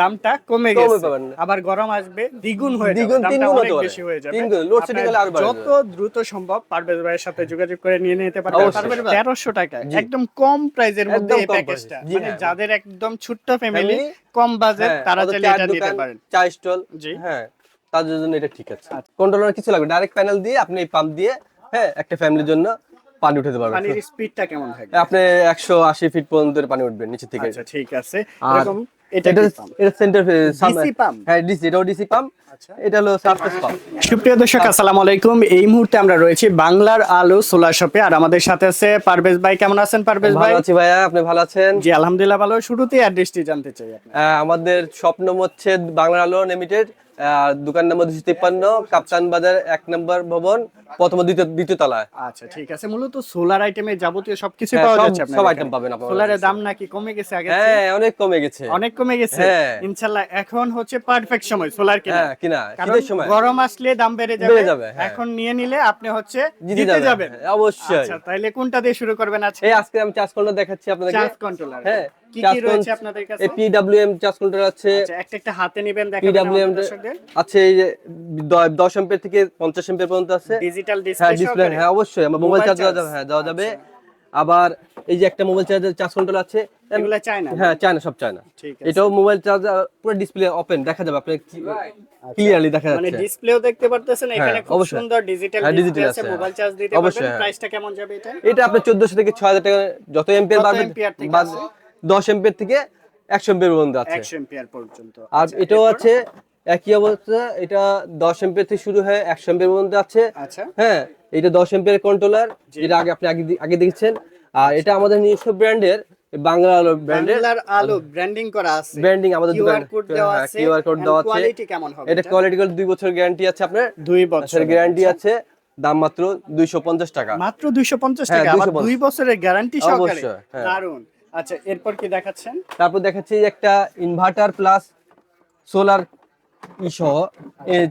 দামটা কমে গেছে। আবার গরম আসবে দ্বিগুণ হয়ে দ্বিগুণ, তিনগুণ হতে পারে। বেশি হয়ে যাবে। তিনগুণ, আপনার হলে আরও যত দ্রুত সম্ভব পারভেজ ভাইয়ের সাথে যোগাযোগ করে নিয়ে নিতে পারবেন। পারভেজ ভাই, 1300 টাকা একদম কম প্রাইজের মধ্যে এই প্যাকেজটা মানে হ্যাঁ। যাদের একদম ছোট্ট ফ্যামিলি কম বাজেট হ্যাঁ, তারা চাইলে এটা নিতে পারেন। চা স্টল। জি। হ্যাঁ তাদের জন্য এটা ঠিক আছে। কন্ট্রোলার কিছু লাগবে ডাইরেক্ট প্যানেল দিয়ে আপনি এই পাম্প দিয়ে হ্যাঁ একটা ফ্যামিলির জন্য পানি উঠাতে পারবেন। পানির স্পিডটা কেমন থাকবে? আপনি একশো আশি ফিট পর্যন্ত পানি উঠবেন নিচে থেকে। আচ্ছা ঠিক আছে। এরকম এটা এটা সেন্টার? হ্যাঁ ডিসি এটাও ডিসি পাম্প আচ্ছা। এটা হলো সারফেস পাম্প সুপ্রিয় দর্শক আসসালামু আলাইকুম। এই মুহূর্তে আমরা রয়েছি বাংলার আলো সোলার শপে। আর আমাদের সাথে আছে পারভেজ ভাই। কেমন আছেন পারভেজ ভাই? ভালো আছি ভাইয়া আপনি ভালো আছেন? জি আলহামদুলিল্লাহ ভালো। শুরুতেই অ্যাড্রেসটি জানতে চাই আমাদের স্বপ্ন হচ্ছে বাংলার আলো লিমিটেড দোকান নম্বর দুশো তিপ্পান্ন কাপ্তান বাজার এক নম্বর ভবন প্রথম দ্বিতীয় দ্বিতীয় তলায়। আচ্ছা ঠিক আছে। মূলত সোলার আইটেমের যাবতীয় সবকিছু হ্যাঁ, পাওয়া যাচ্ছে সব item পাবেন আপনার। সোলারের দাম নাকি কমে গেছে আগে হ্যাঁ অনেক কমে গেছে। অনেক কমে গেছে? হ্যাঁ। ইনশাআল্লাহ এখন হচ্ছে পারফেক্ট সময় সোলার কেনা। হ্যাঁ কিনা শীতের সময়। গরম আসলে দাম বেড়ে যাবে। বেড়ে যাবে, হ্যাঁ। এখন নিয়ে নিলে আপনি হচ্ছে জিতে যাবেন অবশ্যই। আচ্ছা তাইলে কোনটা দিয়ে শুরু করবেন আজকে? আজকে আমি চার্জ কন্ট্রোল দেখাচ্ছি আপনাদেরকে। চার্জ কন্ট্রোলার হ্যাঁ কি কি রয়েছে আপনাদের কাছে? পিডব্লিউএম চার্জ কন্ট্রোল আছে আচ্ছা একটা একটা হাতে নেবেন দেখাবেন পিডব্লিউএম আছে এই যে দ- দশ এম্পের থেকে পঞ্চাশ এম্পের পর্যন্ত আছে। ডিজিটাল হ্যাঁ ডিসপ্লে হ্যাঁ অবশ্যই আমার মোবাইল চার্জ দেওয়া যাবে হ্যাঁ দেওয়া যাবে। আবার এই যে একটা মোবাইল চার্জার চার্জ কন্ট্রোল আছে এগুলা হ্যাঁ চায়না সব চায়না এটাও মোবাইল চার্জার পুরো ডিসপ্লে ওপেন দেখা যাবে আপনি ক্লিয়ারলি দেখা মানে ডিসপ্লেও দেখতে পারতেছেন এখানে হ্যাঁ, খুব সুন্দর ডিজিটাল ডিসপ্লে আছে মোবাইল। চার্জ দিতে পারবেন। প্রাইসটা কেমন যাবে এটা? এটা আপনার চোদ্দশো থেকে ছয় হাজার টাকা যত এম্পিয়ার কত দশ এম্পিয়ার থেকে একশো এম্পিয়ার পর্যন্ত আছে। 100 এম্পিয়ার পর্যন্ত আর আচ্ছা, এটাও আছে একই অবস্থা এটা দশ এম্পিয়ার থেকে শুরু হয়ে একশো এম্পিয়ার পর্যন্ত আছে। আচ্ছা। হ্যাঁ এটা দশ এম্পিয়ার কন্ট্রোলার যেটা আগে আপনি আগে দেখেছেন। আর এটা আমাদের নিজস্ব ব্র্যান্ডের বাংলা আলো ব্র্যান্ডের। আলো ব্র্যান্ডিং করা আছে। ব্র্যান্ডিং আমাদের কিউআর কোড দেওয়া আছে। কিউআর কোড দেওয়া আছে। কোয়ালিটি কেমন হবে এটা কোয়ালিটি দুই বছর গ্যারান্টি আছে আপনার। দুই বছর বছরের গ্যারান্টি আছে। দাম মাত্র দুইশো পঞ্চাশ টাকা। মাত্র 250 হ্যাঁ, টাকা। আবার 250 দুই বছরের গ্যারান্টি সহকারে। হ্যাঁ। দারুণ আচ্ছা এরপর কি দেখাচ্ছেন? তারপর দেখাচ্ছি একটা ইনভার্টার প্লাস সোলার সহ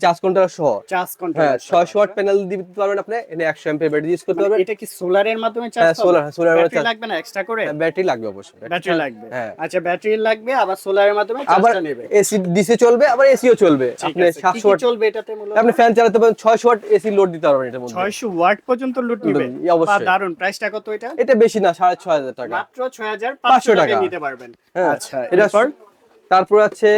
চার্জ কন্ট্রোলার সহ। চার্জ হ্যাঁ কন্ট্রোল ওয়াট প্যানেল দিতে পারবেন আপনি এনে একশো এম্পিয়ার ব্যাটারি ইউজ করতে পারবেন। এটা কি সোলারের মাধ্যমে চার্জ হ্যাঁ, solar, solar ব্যাটারি লাগবে না এক্সট্রা করে? ব্যাটারি লাগবে অবশ্যই। ব্যাটারি লাগবে। হ্যাঁ। আচ্ছা ব্যাটারি লাগবে আবার সোলারের মাধ্যমে চার্জটা নেবে। এসি ডিসি চলবে আবার এসিও চলবে। আপনি আছে। কি সাতশো কি ওয়াট চলবে এটাতে মূলত? আপনি ফ্যান চালাতে পারেন ছয়শো ওয়াট এসি লোড দিতে পারবেন এটার মধ্যে। 600 ওয়াট পর্যন্ত লুট নিবে? অবশ্যই। দারুণ প্রাইসটা কত এটা? এটা বেশি না সাড়ে ছয় হাজার টাকা। মাত্র 6500 500 টাকায় টাকা। নিতে পারবেন। আচ্ছা এটা তারপর আছে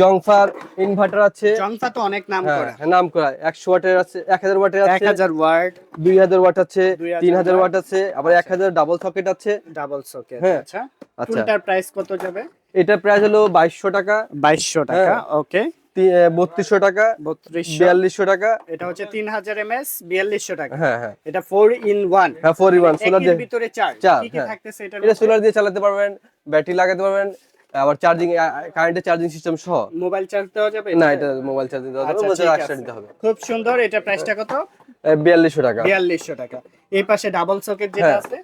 জংফার ইনভার্টার আছে। জংফা তো অনেক নাম হ্যাঁ করা। নাম করা। একশো ওয়াটের আছে এক হাজার ওয়াটের আছে 1000 ওয়াট। দুই হাজার ওয়াট আছে 2000 তিন হাজার ওয়াট। আছে আবার এক হাজার ডাবল সকেট আছে। ডাবল সকেট হ্যাঁ। আচ্ছা। আচ্ছা। কোনটার প্রাইস কত যাবে? এটার প্রাইস হলো বাইশশো টাকা। 2200 টাকা হ্যাঁ। ওকে বত্রিশশো টাকা 3200 বিয়াল্লিশশো টাকা। এটা হচ্ছে 3000 এমএস 4200 টাকা। হ্যাঁ হ্যাঁ। এটা 4 ইন 1 হ্যাঁ ফোর ওয়ান সোলার দিয়ে। ভিতরে চার্জ চার, কি কি। থাকতেছে এটা সোলার দিয়ে চালাতে পারবেন ব্যাটারি লাগাতে পারবেন আবার চার্জিং কারেন্টের চার্জিং সিস্টেম সহ? মোবাইল চার্জ দেওয়া যাবে? না এটা মোবাইল চার্জিং দেওয়া আচ্ছা, যাবে ঠিক এক্সট্রা দিতে হবে। খুব সুন্দর এটা প্রাইসটা কত? বিয়াল্লিশশো টাকা। 4200 টাকা। এই পাশে ডাবল সকেট যেটা হ্যাঁ। আছে?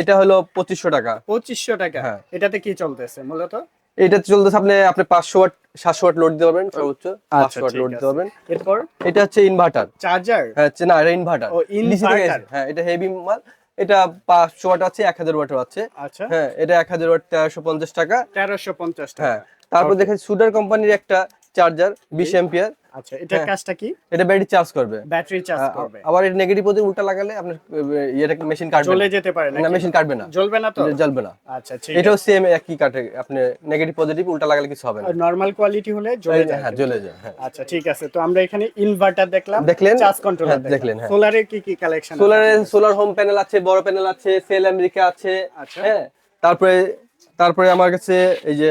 এটা হলো পঁচিশশো টাকা। 2500 টাকা। হ্যাঁ। এটাতে কি চলতেছে মূলত? এটা চলতেছে আপনি আপনি পাঁচশো ওয়াট সাতশো ওয়াট লোড দিতে পারবেন সর্বোচ্চ আচ্ছা পাঁচশো ওয়াট লোড দিতে পারবেন। এরপর? এটা হচ্ছে ইনভার্টার চার্জার হ্যাঁ না এটা ইনভার্টার ও, inverter। হ্যাঁ এটা হেভি মাল। এটা পাঁচশো ওয়াট আছে এক হাজার ওয়াটের আছে। আচ্ছা। হ্যাঁ এটা এক হাজার ওয়াট তেরোশো পঞ্চাশ টাকা। 1350 টাকা। হ্যাঁ তারপর দেখেন সুডার কোম্পানির একটা চার্জার বিশ এম্পিয়ার আচ্ছা এটার হ্যাঁ। কাজটা কি? এটা ব্যাটারি চার্জ করবে। ব্যাটারি চার্জ করবে। আবার এটা নেগেটিভ উল্টা লাগালে আপনার ইয়েটা মেশিন কাটবে চলে যেতে পারে না মেশিন কাটবে না। জ্বলবে না তো? জ্বলবে না। আচ্ছা ঠিক এটাও সেম একই কাটে আপনি নেগেটিভ পজিটিভ উল্টা লাগালে কিছু হবে না। নরমাল কোয়ালিটি হলে জ্বলে যায়। হ্যাঁ জ্বলে যায় হ্যাঁ। আচ্ছা ঠিক আছে। তো আমরা এখানে ইনভার্টার দেখলাম। দেখলেন? চার্জ কন্ট্রোলার হ্যাঁ, দেখলেন, হ্যাঁ। সোলারে কি কি কালেকশন সোলারে সোলার হোম প্যানেল আছে বড় প্যানেল আছে সেল আমেরিকা আছে আচ্ছা। হ্যাঁ। তারপরে তারপরে আমার কাছে এই যে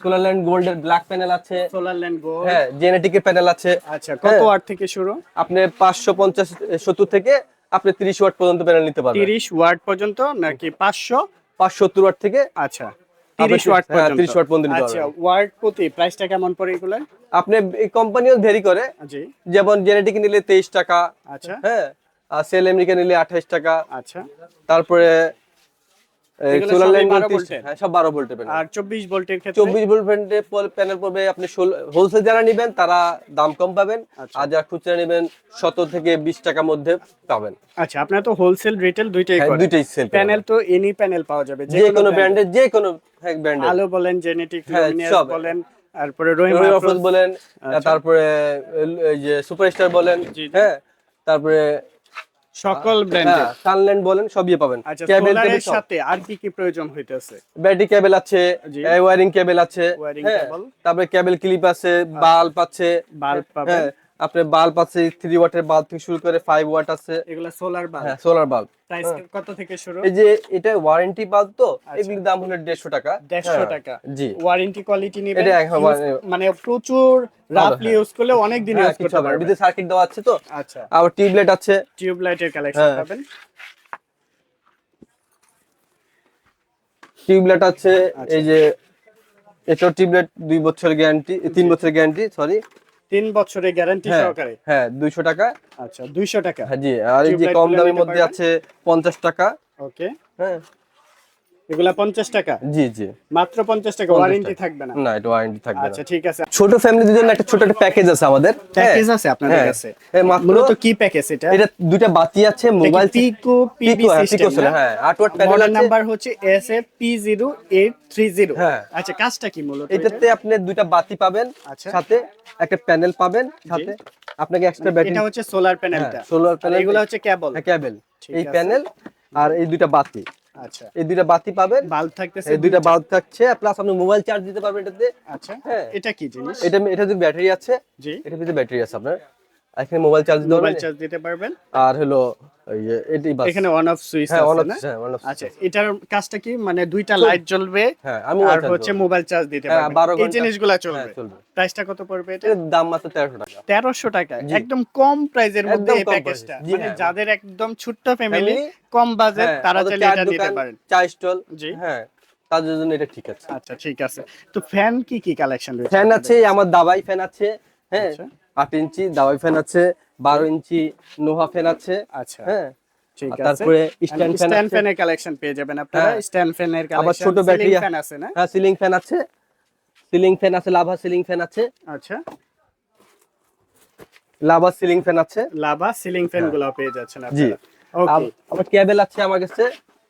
সোলার ল্যান্ড গোল্ডের ব্ল্যাক প্যানেল আছে। সোলার ল্যান্ড গো হ্যাঁ জেনেটিকের প্যানেল আছে। আচ্ছা কত হ্যাঁ। ওয়াট থেকে শুরু? আপনি পাঁচশো পঞ্চাশ সত্তর থেকে আপনি তিরিশ ওয়াট পর্যন্ত প্যানেল নিতে পারবেন। 30 ওয়াট পর্যন্ত নাকি 500 পাঁচশো সত্তর ওয়াট থেকে আচ্ছা 30 ওয়াট হ্যাঁ, পর্যন্ত। 30 ওয়াট পর্যন্ত নিতে আচ্ছা। ওয়াট প্রতি প্রাইসটা কেমন পড়ে এগুলো? আপনি এই কোম্পানিও ভেরি করে। জি। যেমন জেনেটিক নিলে তেইশ টাকা। আচ্ছা। হ্যাঁ আর সেল আমেরিকা নিলে আঠাইশ টাকা। আচ্ছা। তারপরে সোলার লাইন 12 ভোল্টের? হ্যাঁ সব বারো ভোল্টের প্যানেল আর 24 ভোল্টের ক্ষেত্রে? চব্বিশ ভোল্ট প্যানেল পড়বে আপনি হোলসেল যারা নেবেন তারা দাম কম পাবেন। আচ্ছা। আর যারা খুচরা নেবেন সতেরো থেকে বিশ টাকার মধ্যে পাবেন। আচ্ছা আপনারা তো হোলসেল রিটেল দুইটাই হ্যাঁ, দুইটাই সেল প্যানেল তো এনি প্যানেল পাওয়া যাবে যে কোনো ব্র্যান্ডের যে কোনো ব্র্যান্ডের আলো বলেন জেনেটিক হ্যাঁ। বলেন তারপরে রহিম বলেন তারপরে যে সুপারস্টার বলেন। হ্যাঁ তারপরে সকল ব্র্যান্ডের সানল্যান্ড বলেন সবই পাবেন। আচ্ছা কেবল এর সাথে আর কি কি প্রয়োজন হইতেছে? ব্যাটারি কেবল আছে ওয়্যারিং ওয়ারিং কেবল আছে হ্যাঁ। তারপরে কেবল ক্লিপ আছে বাল্ব আছে বাল্ব পাবেন। হ্যাঁ আপনার বাল্ব আছে থ্রি ওয়াটের বাল্ব থেকে শুরু করে ফাইভ ওয়াট আছে। এগুলা সোলার বাল্ব হ্যাঁ সোলার বাল্ব প্রাইস কত থেকে শুরু? এই যে এটা ওয়ারেন্টি বাল্ব তো এগুলোর দাম হলো দেড়শো টাকা। দেড়শো হ্যাঁ, টাকা। জি। ওয়ারেন্টি কোয়ালিটি নিবে মানে প্রচুর রাফলি ইউজ করলে অনেক দিন হ্যাঁ, ইউজ করতে পারবেন। বিদ্যুৎ সার্কিট দেওয়া আছে তো। আচ্ছা। আবার টিউবলাইট আছে। টিউব লাইটের কালেকশন হ্যাঁ। পাবেন। টিউবলাইট আছে আচ্ছা। এই যে এটা টিউবলাইট দুই বছরের গ্যারান্টি তিন বছরের গ্যারান্টি সরি তিন বছরের গ্যারান্টি হ্যাঁ সহকারে? হ্যাঁ দুইশো টাকা। আচ্ছা দুইশো টাকা। হ্যাঁ জি আর এই যে কম দামের মধ্যে আছে পঞ্চাশ টাকা। ওকে হ্যাঁ। এগুলা পঞ্চাশ টাকা। জি জি। মাত্র পঞ্চাশ টাকা ওয়ারেন্টি থাকবে না। না এটা ওয়ারেন্টি থাকবে আচ্ছা ঠিক আছে। ছোট ফ্যামিলিদের জন্য একটা ছোট একটা প্যাকেজ আছে আমাদের। প্যাকেজ হ্যাঁ, আছে আপনাদের হ্যাঁ। কাছে। হ্যাঁ, মূলত কি প্যাকেজ এটা? এটা দুইটা বাতি আছে মোবাইল পিকো পিবি হ্যাঁ, সিস্টেম হ্যাঁ আট ওয়াট প্যানেল আছে। নাম্বার হচ্ছে S F P zero eight three zero হ্যাঁ। আচ্ছা কাজটা কি মূলত এটাতে আপনি দুইটা বাতি পাবেন আচ্ছা। সাথে একটা প্যানেল পাবেন সাথে আপনাকে এক্সট্রা ব্যাটারি এটা হচ্ছে সোলার প্যানেলটা সোলার প্যানেল এগুলো হচ্ছে কেবল কেবল এই প্যানেল আর এই দুইটা বাতি। আচ্ছা। এই দুইটা বাতি পাবেন। বাল্ব থাকতেছে এই দুইটা বাল্ব থাকছে প্লাস আপনি মোবাইল চার্জ দিতে পারবেন এটাতে। আচ্ছা। হ্যাঁ। এটা কি জিনিস? এটা এটা যদি ব্যাটারি আছে। জি। এটার ভিতরে ব্যাটারি আছে আপনার। এখানে মোবাইল চার্জ দিতে মোবাইল চার্জ দিতে পারবেন। আর হলো এটাই বাস এখানে অন অফ সুইচ আছে না? আচ্ছা এটার কাজটা কি? মানে দুইটা লাইট জ্বলবে হ্যাঁ আমি আর হচ্ছে মোবাইল চার্জ দিতে হ্যাঁ, পারবেন। 12 এই জিনিসগুলো হ্যাঁ চলবে। প্রাইসটা কত পড়বে এটা? দাম মাত্র তেরোশো টাকা। তেরোশো টাকা। একদম কম প্রাইজের মধ্যে এই প্যাকেজটা মানে। যাদের একদম ছোট্ট ফ্যামিলি কম বাজেট তারা চাইলে এটা নিতে পারেন। চা স্টল জি। হ্যাঁ তাদের জন্য এটা ঠিক আছে। আচ্ছা ঠিক আছে। তো ফ্যান কি কি কালেকশন রয়েছে ফ্যান আছে আমার দাবাই ফ্যান আছে হ্যাঁ। আচ্ছা। আট ইঞ্চি দাবাই ফ্যান আছে বারো ইঞ্চি নোহা ফ্যান আছে। আচ্ছা হ্যাঁ? তারপরে স্ট্যান্ড আছে। ফ্যানের কালেকশন পেয়ে যাবেন আপনারা। স্ট্যান্ড ফ্যানের কালেকশন আবার ছোট ব্যাটারি ফ্যান আছে না? হ্যাঁ সিলিং ফ্যান আছে। সিলিং ফ্যান আছে লাভা সিলিং ফ্যান আছে। আচ্ছা। লাভা সিলিং ফ্যান আছে। লাভা সিলিং ফ্যানগুলো পেয়ে যাচ্ছেন। জি। ওকে আবার কেবল আছে আমার কাছে।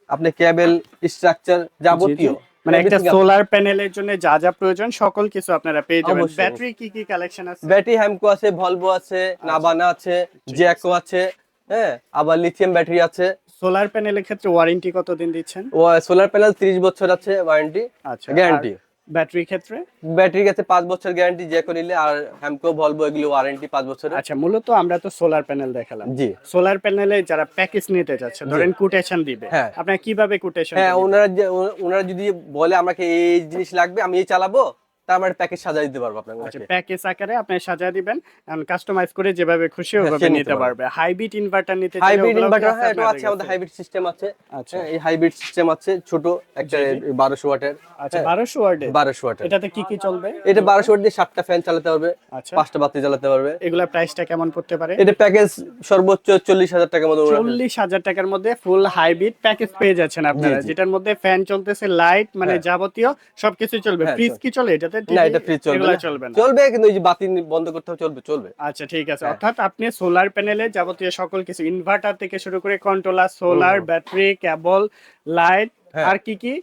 আপনি কেবল স্ট্রাকচার যাবতীয়। মানে একটা সোলার প্যানেলের জন্য যা যা প্রয়োজন সকল কিছু আপনারা পেয়ে যাবেন। ব্যাটারি কি কি কালেকশন আছে? ব্যাটারি হ্যামকো আছে ভলভো আছে আচ্ছা। নাবানা আছে জ্যাকো আছে। হ্যাঁ আবার লিথিয়াম ব্যাটারি আছে। সোলার প্যানেলের ক্ষেত্রে ওয়ারেন্টি কতদিন দিচ্ছেন? ও সোলার প্যানেল 30 বছর আছে ওয়ারেন্টি আচ্ছা গ্যারান্টি ব্যাটারির ক্ষেত্রে? ব্যাটারির ক্ষেত্রে পাঁচ বছর গ্যারান্টি জ্যাকো নিলে আর হ্যামকো ভলভো এগুলো ওয়ারেন্টি পাঁচ বছর আচ্ছা মূলত আমরা তো সোলার প্যানেল দেখালাম। জি। সোলার প্যানেলে যারা প্যাকেজ নিতে যাচ্ছে ধরেন কোটেশন দিবে হ্যাঁ। আপনারা কীভাবে কোটেশন হ্যাঁ ওনারা যে ওনারা যদি বলে আমাকে এই জিনিস লাগবে আমি এই চালাবো তার আমার প্যাকেজ সাজাই দিতে পারব আপনাকে আচ্ছা প্যাকেজ আকারে আপনি সাজিয়ে দিবেন এখন কাস্টমাইজ করে যেভাবে খুশি হ্যাঁ, ওভাবে নিতে পারবে। হাইব্রিড ইনভার্টার নিতে চাইলে হাইব্রিড ইনভার্টার হ্যাঁ এটা আছে আমাদের হাইব্রিড সিস্টেম আছে। আচ্ছা। হ্যাঁ, এই হাইব্রিড সিস্টেম আছে ছোট একটা বারোশো ওয়াটের। আচ্ছা বারোশো ওয়ার্ডে বারোশো ওয়াটের। এটাতে কি কি চলবে? এটা বারোশো ওয়াট দিয়ে সাতটা ফ্যান চালাতে পারবে আচ্ছা। পাঁচটা বাতি চালাতে পারবে এগুলা প্রাইসটা কেমন পড়তে পারে? এটা প্যাকেজ সর্বোচ্চ চল্লিশ হাজার টাকার মতো ওরা- চল্লিশ হাজার টাকার মধ্যে ফুল হাইব্রিড প্যাকেজ পেয়ে যাচ্ছেন আপনারা। যেটার মধ্যে ফ্যান চলতেছে লাইট মানে হ্যাঁ। যাবতীয় সবকিছু চলবে। হ্যাঁ, ফ্রিজ কি চলে? এটাতে না এটা ফ্রি চলবে চলবে না। চলবে কিন্তু ওই যে বাতি বন্ধ করতে হবে চলবে চলবে। আচ্ছা ঠিক আছে। হ্যাঁ। অর্থাৎ আপনি সোলার প্যানেলে যাবতীয় সকল কিছু ইনভার্টার থেকে শুরু করে controller solar battery cable light. আর কি কি?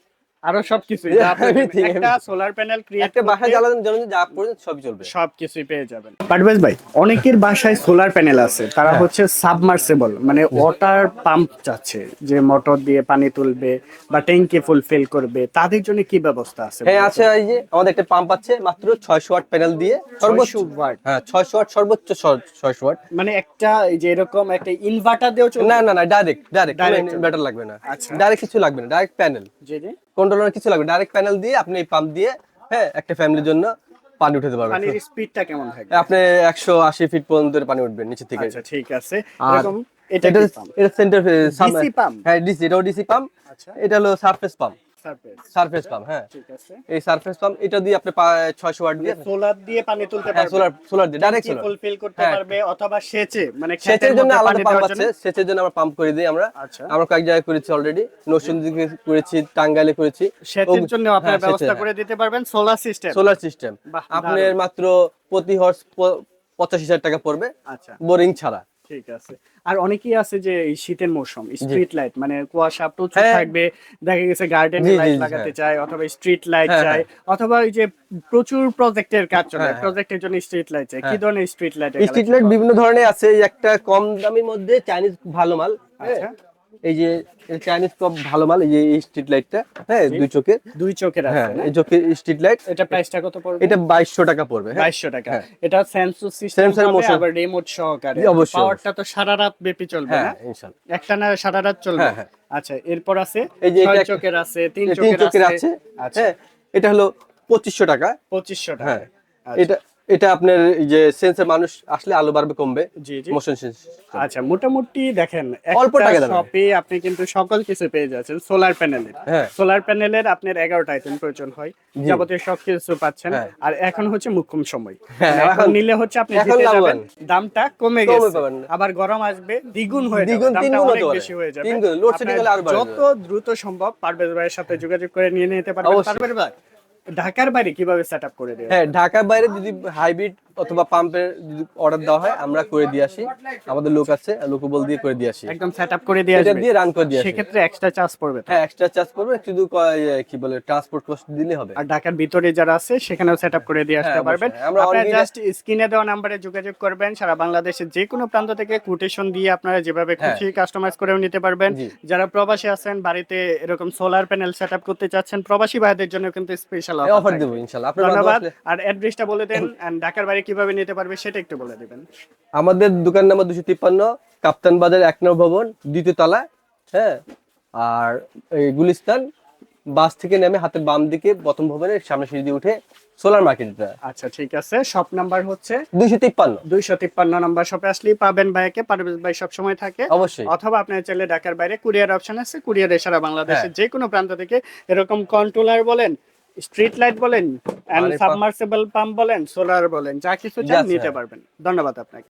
আরও সবকিছু একটা সোলার প্যানেল ক্রিয়েট একটা বাসায় জ্বালানোর জন্য যা প্রয়োজন সবই চলবে। সবকিছুই পেয়ে যাবেন। পারভেজ ভাই অনেকের বাসায় সোলার প্যানেল আছে তারা হ্যাঁ। হচ্ছে সাবমার্সেবল মানে ওয়াটার পাম্প চাচ্ছে যে মোটর দিয়ে পানি তুলবে বা ট্যাঙ্কি ফুলফিল করবে। তাদের জন্য কি ব্যবস্থা আছে হ্যাঁ আছে এই যে আমাদের একটা পাম্প আছে মাত্র ছয়শো ওয়াট প্যানেল দিয়ে। সর্বোচ্চ 600 watt। হ্যাঁ ছয়শো ওয়াট সর্বোচ্চ ছয়শো ওয়াট। মানে একটা এই যে এরকম একটা ইনভার্টার দিয়েও চলবে? না না না ডাইরেক্ট ডাইরেক্ট চলবে। লাগবে না। আচ্ছা। ডাইরেক্ট কিছু লাগবে না ডাইরেক্ট প্যানেল জি জি। কন্ট্রোলার কিছু লাগবে। ডাইরেক্ট প্যানেল দিয়ে আপনি এই পাম্প দিয়ে হ্যাঁ একটা ফ্যামিলির জন্য পানি উঠাতে পারবেন। পানির স্পিডটা কেমন থাকবে? আপনি একশো আশি ফিট পর্যন্ত পানি উঠবেন নিচে থেকে আচ্ছা ঠিক আছে। এরকম এটা এটা সেন্টার DC pump? হ্যাঁ ডিসি এটা ডিসি পাম্প আচ্ছা। এটা হলো surface pump surface surface pump হ্যাঁ। ঠিক আছে। এই সারফেস পাম্প এটা দিয়ে আপনি ছয়শো ওয়াট দিয়ে সোলার দিয়ে পানি তুলতে হ্যাঁ পারবে। সোলার সোলার দিয়ে ডাইরেক্ট সোলার ফুলফিল করতে হ্যাঁ। পারবে অথবা সেচে মানে সেচের জন্য আলাদা পাম্প আছে। সেচের জন্য আমরা পাম্প করে দিই আমরা। আচ্ছা। আমরা কয়েক জায়গায় করেছি অলরেডি নরসিংদী করেছি টাঙ্গাইলে করেছি। সেচের জন্য আপনারা হ্যাঁ, ব্যবস্থা করে দিতে পারবেন সোলার সিস্টেম সোলার সিস্টেম আপনার মাত্র প্রতি হর্স পঁচাশি হাজার টাকা পড়বে। আচ্ছা। বোরিং ছাড়া। ঠিক আছে আর অনেকেই আছে যে এই শীতের মৌসুম স্ট্রিট লাইট মানে কুয়াশা প্রচুর হ্যাঁ। থাকবে দেখা গেছে গার্ডেনে লাইট লাগাতে হ্যাঁ। চায় অথবা স্ট্রিট লাইট চাই চায় অথবা ওই যে প্রচুর প্রজেক্টের কাজ চলে হ্যাঁ, হ্যাঁ। প্রজেক্টের জন্য স্ট্রিট লাইট চাই কি হ্যাঁ। ধরনের স্ট্রিট লাইট স্ট্রিট লাইট বিভিন্ন ধরনের আছে একটা কম দামের মধ্যে চাইনিজ ভালো মাল হ্যাঁ। আচ্ছা এই যে চাইনিজ কম ভালো মাল এই যে স্ট্রিট লাইটটা হ্যাঁ দুই চোখের। দুই চোখের হ্যাঁ এই চোখের স্ট্রিট লাইট এটা প্রাইসটা কত পড়বে? এটা বাইশশো টাকা পড়বে হ্যাঁ। বাইশশো টাকা। হ্যাঁ। এটা সেন্সর সিস্টেম motion। আবার রিমোট সহকারে। অবশ্যই, পাওয়ারটা তো সারা রাত ব্যাপী চলবে হ্যাঁ না? ইনশাল্লাহ। একটা না সারা রাত চলবে? হ্যাঁ, হ্যাঁ। আচ্ছা এরপর আছে এই যে ছয় চোখের আছে তিন চোখের আছে। আচ্ছা। হ্যাঁ এটা হলো পঁচিশশো টাকা। পঁচিশশো টাকা। হ্যাঁ। আচ্ছা। এটা এটা আপনার যে সেন্সর মানুষ আসলে আলো বাড়বে কমবে। জি জি। মোশন সেন্স আচ্ছা মোটামুটি দেখেন অল্প টাকা। শপে আপনি কিন্তু সকল কিছু পেয়ে যাচ্ছেন সোলার প্যানেলের সোলার প্যানেলের আপনার এগারোটা আইটেম প্রয়োজন হয়। যাবতীয় সব কিছু পাচ্ছেন। হ্যাঁ। আর এখন হচ্ছে মুখ্যম সময়। হ্যাঁ, এখন নিলে হচ্ছে আপনি জিতে যাবেন দামটা কমে গেছে। আবার গরম আসবে দ্বিগুণ হয়ে যাবে দ্বিগুণ, দামটা অনেক। বেশি হয়ে যাবে। যত দ্রুত সম্ভব পারভেজ ভাইয়ের সাথে যোগাযোগ করে নিয়ে নিতে পারবেন। অবশ্যই। পারভেজ ভাই ঢাকার বাইরে কীভাবে সেট আপ করে দেবে হ্যাঁ ঢাকার বাইরে যদি হাইব্রিড অথবা পাম্পের যদি অর্ডার দেওয়া হয় আমরা করে দিয়ে আসি। আমাদের লোক আছে লোকবল দিয়ে করে দিয়ে আসি। একদম সেট আপ করে দিয়ে আসবে। দিয়ে রান করে দিয়ে আসি। সেক্ষেত্রে এক্সট্রা চার্জ পড়বে হ্যাঁ এক্সট্রা চার্জ করবে শুধু ইয়ে, কি বলে ট্রান্সপোর্ট কস্ট দিলে হবে। আর ঢাকার ভিতরে যারা আছে সেখানেও সেট আপ করে দিয়ে আসতে হ্যাঁ, পারবেন। আপনারা জাস্ট স্ক্রিনে দেওয়া নাম্বারে যোগাযোগ করবেন। সারা বাংলাদেশের যে কোনো প্রান্ত থেকে কোটেশন দিয়ে আপনারা যেভাবে খুশি কাস্টমাইজ করেও নিতে পারবেন। যারা প্রবাসী আছেন বাড়িতে এরকম সোলার প্যানেল সেট আপ করতে চাচ্ছেন প্রবাসী ভাইদের জন্য কিন্তু স্পেশাল অফার দেবো ইনশাল্লাহ। আপনার ধন্যবাদ। আর অ্যাড্রেসটা বলে দেন ঢাকার বাইরে কীভাবে নিতে পারবে সেটা একটু বলে দিবেন। আমাদের দোকান নাম্বার দুশো তিপ্পান্ন কাপ্তান বাজার এক নম্বর ভবন দ্বিতীয় তলা হ্যাঁ? আর এই গুলিস্তান বাস থেকে নেমে হাতের বাম দিকে প্রথম ভবনের সামনে সিঁড়ি দিয়ে উঠে সোলার মার্কেটটা। আচ্ছা ঠিক আছে। শপ নাম্বার হচ্ছে? দুইশো তিপ্পান্ন। দুইশো তিপ্পান্ন নাম্বার শপে আসলেই পাবেন ভাইকে পারভেজ ভাই সবসময় থাকে। অবশ্যই। অথবা আপনার চাইলে ঢাকার বাইরে কুরিয়ার অপশন আছে কুরিয়ারে সারা বাংলাদেশের হ্যাঁ। যে কোনো প্রান্ত থেকে এরকম কন্ট্রোলার বলেন স্ট্রিট লাইট বলেন। সাবমার্সিবল পাম্প বলেন সোলার বলেন যা কিছু চান নিতে। পারবেন ধন্যবাদ আপনাকে